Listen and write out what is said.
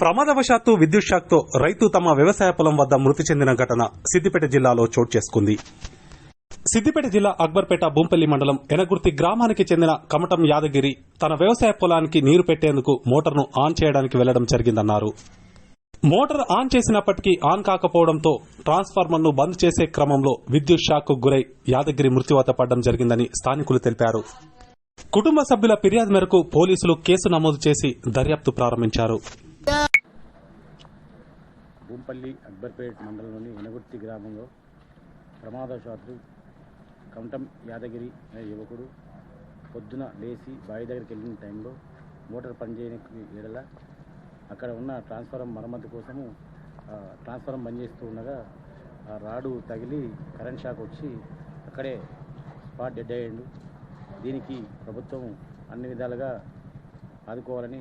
ప్రమాదవశాత్తు విద్యుత్ షాక్తో రైతు తమ వ్యవసాయ పొలం వద్ద మృతి చెందిన ఘటన సిద్దిపేట జిల్లాలో చోటు చేసుకుంది. సిద్దిపేట జిల్లా అక్బర్పేట బూంపల్లి మండలం ఎనగుర్తి గ్రామానికి చెందిన కమటం యాదగిరి తన వ్యవసాయ పొలానికి నీరు పెట్టేందుకు మోటార్ను ఆన్ చేయడానికి వెళ్ళడం జరిగిందన్నారు. మోటార్ ఆన్ చేసినప్పటికీ ఆన్ కాకపోవడంతో ట్రాన్స్ఫార్మర్ను బంద్ చేసే క్రమంలో విద్యుత్ షాక్ గురై యాదగిరి మృత్యువాత పడడం జరిగిందని స్థానికులు తెలిపారు. కుటుంబ సభ్యుల ఫిర్యాదు మేరకు పోలీసులు కేసు నమోదు చేసి దర్యాప్తు ప్రారంభించారు. భూంపల్లి అక్బర్పేట్ మండలంలోని వెనగుర్తి గ్రామంలో ప్రమాదవశాత్తు కమటం యాదగిరి అనే యువకుడు పొద్దున లేచి బావి దగ్గరికి వెళ్ళిన టైంలో మోటార్ పనిచేయని ఏడల అక్కడ ఉన్న ట్రాన్స్ఫారం మరమ్మతు కోసము ట్రాన్స్ఫారం బంద్ చేస్తూ ఉండగా ఆ రాడు తగిలి కరెంట్ షాక్ వచ్చి అక్కడే స్పాట్ డెడ్ అయ్యాడు. దీనికి ప్రభుత్వం అన్ని విధాలుగా ఆదుకోవాలని